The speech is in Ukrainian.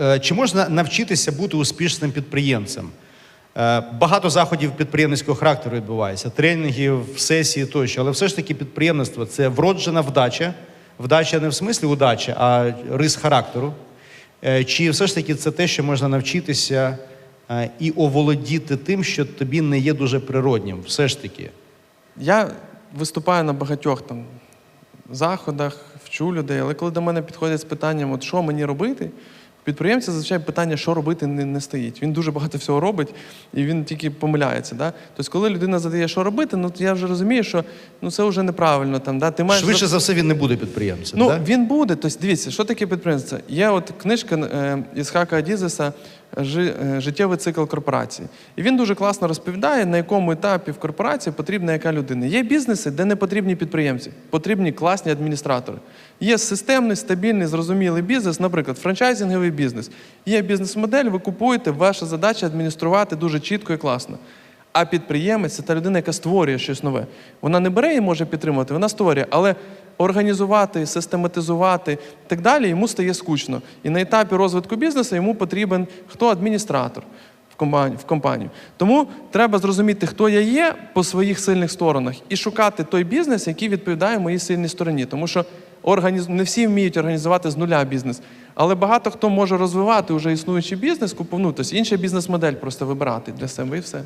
Е, Чи можна навчитися бути успішним підприємцем? Е, Багато заходів підприємницького характеру відбувається, тренінгів, сесії тощо. Але все ж таки підприємництво це вроджена вдача. Вдача не в смислі удачі, а рис характеру. Е, Чи все ж таки це те, що можна навчитися і оволодіти тим, що тобі не є дуже природнім? Все ж таки. Я виступаю на багатьох там заходах, вчу людей, але коли до мене підходять з питанням, от що мені робити, підприємця зазвичай питання, що робити, не, не стоїть. Він дуже багато всього робить і він тільки помиляється. Да? Тобто, коли людина задає, що робити, ну то я вже розумію, що ну, це вже неправильно. Там, да? Ти маєш Швидше за все, він не буде підприємцем. Ну, да? він буде. Тобто, дивіться, що таке підприємство? Є от книжка е, Ісхака Адізеса «Жи- е, Життєвий цикл корпорації. І він дуже класно розповідає, на якому етапі в корпорації потрібна яка людина. Є бізнеси, де не потрібні підприємці, потрібні класні адміністратори. Є системний, стабільний, зрозумілий бізнес, наприклад, франчайзинговий бізнес. Є бізнес-модель, ви купуєте, ваша задача адмініструвати дуже чітко і класно. А підприємець це та людина, яка створює щось нове. Вона не бере і може підтримувати, вона створює, але організувати, систематизувати і так далі йому стає скучно. І на етапі розвитку бізнесу йому потрібен хто адміністратор в компанію. Тому треба зрозуміти, хто я є по своїх сильних сторонах, і шукати той бізнес, який відповідає моїй сильній стороні. Тому що організ... не всі вміють організувати з нуля бізнес. Але багато хто може розвивати вже існуючий бізнес, купу- ну, інша бізнес-модель просто вибирати для себе і все.